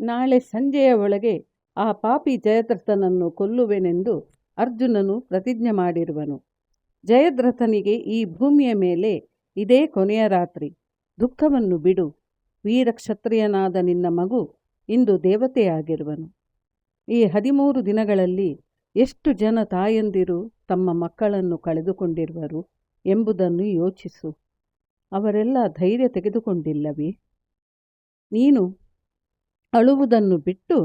ನಾಳೆ ಸಂಜೆಯ ಒಳಗೆ ಆ ಪಾಪಿ ಜಯದ್ರಥನನ್ನು ಕೊಲ್ಲುವೆನೆಂದು ಅರ್ಜುನನು ಪ್ರತಿಜ್ಞೆ ಮಾಡಿರುವನು. ಜಯದ್ರಥನಿಗೆ ಈ ಭೂಮಿಯ ಮೇಲೆ ಇದೇ ಕೊನೆಯ ರಾತ್ರಿ. ದುಃಖವನ್ನು ಬಿಡು. ವೀರಕ್ಷತ್ರಿಯನಾದ ನಿನ್ನ ಮಗು ಇಂದು ದೇವತೆಯಾಗಿರುವನು. ಈ ಹದಿಮೂರು ದಿನಗಳಲ್ಲಿ ಎಷ್ಟು ಜನ ತಾಯಂದಿರು ತಮ್ಮ ಮಕ್ಕಳನ್ನು ಕಳೆದುಕೊಂಡಿರುವರು ಎಂಬುದನ್ನು ಯೋಚಿಸು. ಅವರೆಲ್ಲ ಧೈರ್ಯ ತೆಗೆದುಕೊಂಡಿಲ್ಲವೇ? ನೀನು ಅಳುವುದನ್ನು ಬಿಟ್ಟು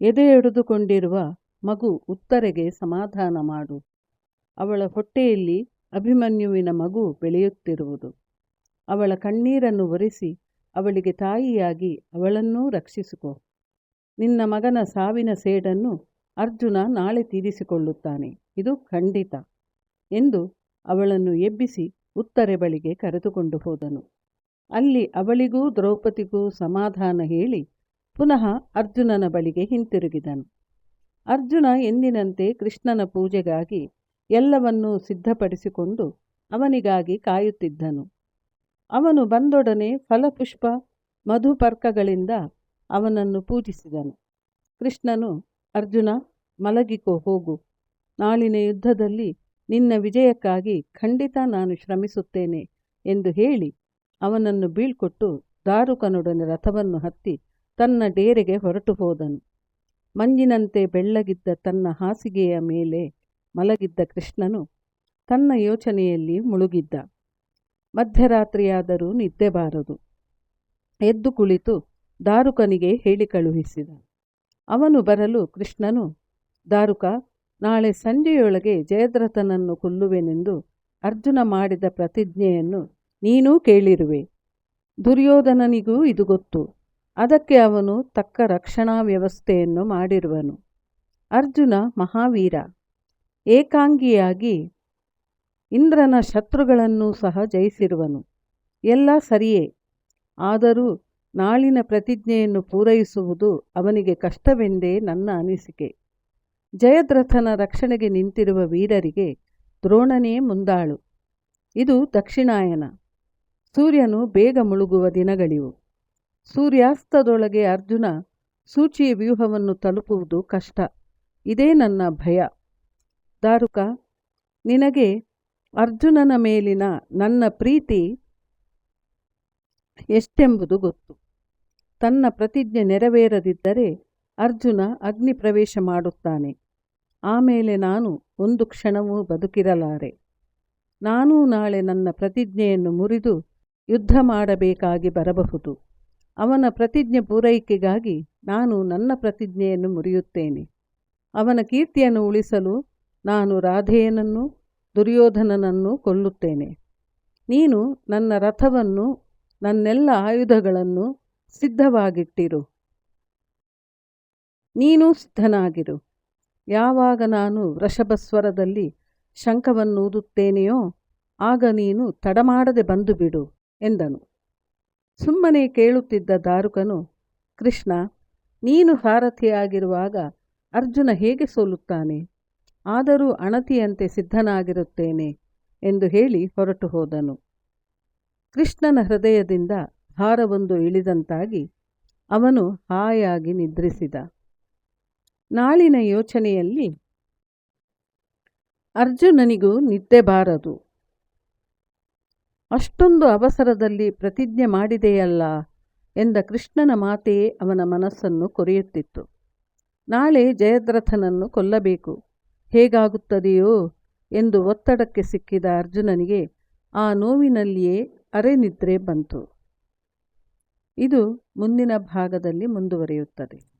ಎದೆ ಹಿಡಿದುಕೊಂಡಿರುವ ಮಗು ಉತ್ತರೆಗೆ ಸಮಾಧಾನ ಮಾಡು. ಅವಳ ಹೊಟ್ಟೆಯಲ್ಲಿ ಅಭಿಮನ್ಯುವಿನ ಮಗು ಬೆಳೆಯುತ್ತಿರುವುದು. ಅವಳ ಕಣ್ಣೀರನ್ನು ಒರೆಸಿ ಅವಳಿಗೆ ತಾಯಿಯಾಗಿ ಅವಳನ್ನೂ ರಕ್ಷಿಸಿಕೊ. ನಿನ್ನ ಮಗನ ಸಾವಿನ ಸೇಡನ್ನು ಅರ್ಜುನ ನಾಳೆ ತೀರಿಸಿಕೊಳ್ಳುತ್ತಾನೆ. ಇದು ಖಂಡಿತ ಎಂದು ಅವಳನ್ನು ಎಬ್ಬಿಸಿ ಉತ್ತರೆ ಬಳಿಗೆ ಕರೆದುಕೊಂಡು ಹೋದನು. ಅಲ್ಲಿ ಅವಳಿಗೂ ದ್ರೌಪದಿಗೂ ಸಮಾಧಾನ ಹೇಳಿ ಪುನಃ ಅರ್ಜುನನ ಬಳಿಗೆ ಹಿಂತಿರುಗಿದನು. ಅರ್ಜುನ ಎಂದಿನಂತೆ ಕೃಷ್ಣನ ಪೂಜೆಗಾಗಿ ಎಲ್ಲವನ್ನೂ ಸಿದ್ಧಪಡಿಸಿಕೊಂಡು ಅವನಿಗಾಗಿ ಕಾಯುತ್ತಿದ್ದನು. ಅವನು ಬಂದೊಡನೆ ಫಲಪುಷ್ಪ, ಮಧುಪರ್ಕಗಳಿಂದ ಅವನನ್ನು ಪೂಜಿಸಿದನು. ಕೃಷ್ಣನು, ಅರ್ಜುನ, ಮಲಗಿಕೋ, ಹೋಗು. ನಾಳಿನ ಯುದ್ಧದಲ್ಲಿ ನಿನ್ನ ವಿಜಯಕ್ಕಾಗಿ ಖಂಡಿತ ನಾನು ಶ್ರಮಿಸುತ್ತೇನೆ ಎಂದು ಹೇಳಿ ಅವನನ್ನು ಬೀಳ್ಕೊಟ್ಟು ದಾರುಕನೊಡನೆ ರಥವನ್ನು ಹತ್ತಿ ತನ್ನ ಡೇರೆಗೆ ಹೊರಟು ಹೋದನು. ಮಂಜಿನಂತೆ ಬೆಳ್ಳಗಿದ್ದ ತನ್ನ ಹಾಸಿಗೆಯ ಮೇಲೆ ಮಲಗಿದ್ದ ಕೃಷ್ಣನು ತನ್ನ ಯೋಚನೆಯಲ್ಲಿ ಮುಳುಗಿದ್ದ. ಮಧ್ಯರಾತ್ರಿಯಾದರೂ ನಿದ್ದೆ ಬಾರದು. ಎದ್ದು ಕುಳಿತು ದಾರುಕನಿಗೆ ಹೇಳಿ ಕಳುಹಿಸಿದ. ಅವನು ಬರಲು ಕೃಷ್ಣನು, ದಾರುಕ, ನಾಳೆ ಸಂಜೆಯೊಳಗೆ ಜಯದ್ರಥನನ್ನು ಕೊಲ್ಲುವೆನೆಂದು ಅರ್ಜುನ ಮಾಡಿದ ಪ್ರತಿಜ್ಞೆಯನ್ನು ನೀನೂ ಕೇಳಿರುವೆ. ದುರ್ಯೋಧನನಿಗೂ ಇದು ಗೊತ್ತು. ಅದಕ್ಕೆ ಅವನು ತಕ್ಕ ರಕ್ಷಣಾ ವ್ಯವಸ್ಥೆಯನ್ನು ಮಾಡಿರುವನು. ಅರ್ಜುನ ಮಹಾವೀರ, ಏಕಾಂಗಿಯಾಗಿ ಇಂದ್ರನ ಶತ್ರುಗಳನ್ನೂ ಸಹ ಜಯಿಸಿರುವನು. ಎಲ್ಲ ಸರಿಯೇ. ಆದರೂ ನಾಳಿನ ಪ್ರತಿಜ್ಞೆಯನ್ನು ಪೂರೈಸುವುದು ಅವನಿಗೆ ಕಷ್ಟವೆಂದೇ ನನ್ನ ಅನಿಸಿಕೆ. ಜಯದ್ರಥನ ರಕ್ಷಣೆಗೆ ನಿಂತಿರುವ ವೀರರಿಗೆ ದ್ರೋಣನೇ ಮುಂದಾಳು. ಇದು ದಕ್ಷಿಣಾಯನ. ಸೂರ್ಯನು ಬೇಗ ಮುಳುಗುವ ದಿನಗಳಿವು. ಸೂರ್ಯಾಸ್ತದೊಳಗೆ ಅರ್ಜುನ ಸೂಚಿಯ ವ್ಯೂಹವನ್ನು ತಲುಪುವುದು ಕಷ್ಟ. ಇದೇ ನನ್ನ ಭಯ. ದಾರುಕ, ನಿನಗೆ ಅರ್ಜುನನ ಮೇಲಿನ ನನ್ನ ಪ್ರೀತಿ ಎಷ್ಟೆಂಬುದು ಗೊತ್ತು. ತನ್ನ ಪ್ರತಿಜ್ಞೆ ನೆರವೇರದಿದ್ದರೆ ಅರ್ಜುನ ಅಗ್ನಿ ಪ್ರವೇಶ ಮಾಡುತ್ತಾನೆ. ಆಮೇಲೆ ನಾನು ಒಂದು ಕ್ಷಣವೂ ಬದುಕಿರಲಾರೆ. ನಾನೂ ನಾಳೆ ನನ್ನ ಪ್ರತಿಜ್ಞೆಯನ್ನು ಮುರಿದು ಯುದ್ಧ ಮಾಡಬೇಕಾಗಿ ಬರಬಹುದು. ಅವನ ಪ್ರತಿಜ್ಞೆ ಪೂರೈಕೆಗಾಗಿ ನಾನು ನನ್ನ ಪ್ರತಿಜ್ಞೆಯನ್ನು ಮುರಿಯುತ್ತೇನೆ. ಅವನ ಕೀರ್ತಿಯನ್ನು ಉಳಿಸಲು ನಾನು ರಾಧೆಯನನ್ನು ದುರ್ಯೋಧನನನ್ನು ಕೊಲ್ಲುತ್ತೇನೆ. ನೀನು ನನ್ನ ರಥವನ್ನು, ನನ್ನೆಲ್ಲ ಆಯುಧಗಳನ್ನು ಸಿದ್ಧವಾಗಿಟ್ಟಿರು. ನೀನು ಸಿದ್ಧನಾಗಿರು. ಯಾವಾಗ ನಾನು ವೃಷಭಸ್ವರದಲ್ಲಿ ಶಂಖವನ್ನು ಊದುತ್ತೇನೆಯೋ ಆಗ ನೀನು ತಡಮಾಡದೆ ಬಂದು ಬಿಡು ಎಂದನು. ಸುಮ್ಮನೆ ಕೇಳುತ್ತಿದ್ದ ದಾರುಕನು, ಕೃಷ್ಣ, ನೀನು ಸಾರಥಿಯಾಗಿರುವಾಗ ಅರ್ಜುನ ಹೇಗೆ ಸೋಲುತ್ತಾನೆ? ಆದರೂ ಅಣತಿಯಂತೆ ಸಿದ್ಧನಾಗಿರುತ್ತೇನೆ ಎಂದು ಹೇಳಿ ಹೊರಟು ಹೋದನು. ಕೃಷ್ಣನ ಹೃದಯದಿಂದ ಭಾರವೊಂದು ಇಳಿದಂತಾಗಿ ಅವನು ಹಾಯಾಗಿ ನಿದ್ರಿಸಿದ. ನಾಳಿನ ಯೋಚನೆಯಲ್ಲಿ ಅರ್ಜುನನಿಗೂ ನಿದ್ದೆ ಬಾರದು. ಅಷ್ಟೊಂದು ಅವಸರದಲ್ಲಿ ಪ್ರತಿಜ್ಞೆ ಮಾಡಿದೆಯಲ್ಲ ಎಂದ ಕೃಷ್ಣನ ಮಾತೆಯೇ ಅವನ ಮನಸ್ಸನ್ನು ಕೊರೆಯುತ್ತಿತ್ತು. ನಾಳೆ ಜಯದ್ರಥನನ್ನು ಕೊಲ್ಲಬೇಕು. ಹೇಗಾಗುತ್ತದೆಯೋ ಎಂದು ಒತ್ತಡಕ್ಕೆ ಸಿಕ್ಕಿದ ಅರ್ಜುನನಿಗೆ ಆ ನೋವಿನಲ್ಲಿಯೇ ಅರೆನಿದ್ರೆ ಬಂತು. ಇದು ಮುಂದಿನ ಭಾಗದಲ್ಲಿ ಮುಂದುವರಿಯುತ್ತದೆ.